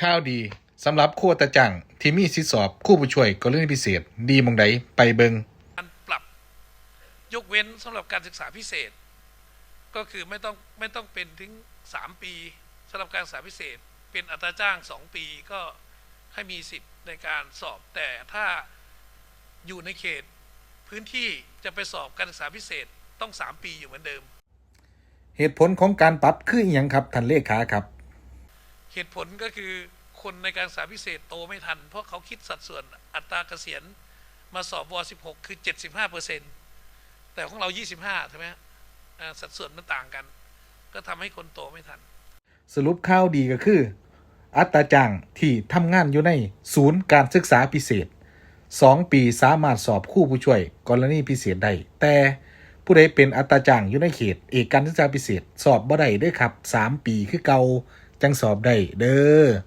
ข้าวดีสำหรับครัวตะจังที่มีสิทธิสอบครู่ผู้ช่วยกรณีพิเศษ ดีหมองใดไปเบิงการปรับยกเว้นสำหรับการศึกษาพิเศษ ก็คือไม่ต้องไม่ต้องเป็นถึงสามปีสำหรับการศึกษาพิเศษ เป็นอัตราจ้างสองปีก็ให้มีสิทธิ์ในการสอบ แต่ถ้าอยู่ในเขตพื้นที่จะไปสอบการศึกษาพิเศษต้องสามปีอยู่เหมือนเดิม เหตุผลของการปรับคืออหยังครับท่านเลขาครับ เหตุผลก็คือคนในการศึกษาพิเศษโตไม่ทัน เพราะเขาคิดสัดส่วนอัตราเกษียณมาสอบว16 คือ 75เปอร์เซ็นต์แต่ของเรา 25ใช่ไหมฮะอ่าสัดส่วนมันต่างกัน ก็ทำให้คนโตไม่ทัน สรุปข่าวดีก็คือ อัตราจ้างที่ทำงานอยู่ในศูนย์การศึกษาพิเศษ 2 ปีสามารถสอบคู่ผู้ช่วยกรณีพิเศษได้แต่ผู้ใดเป็นอัตราจ้างอยู่ในเขต เอกการศึกษาพิเศษ สอบบ่ได้ด้อครับ 3 ปีคือเก่า จังสอบได้เด้อ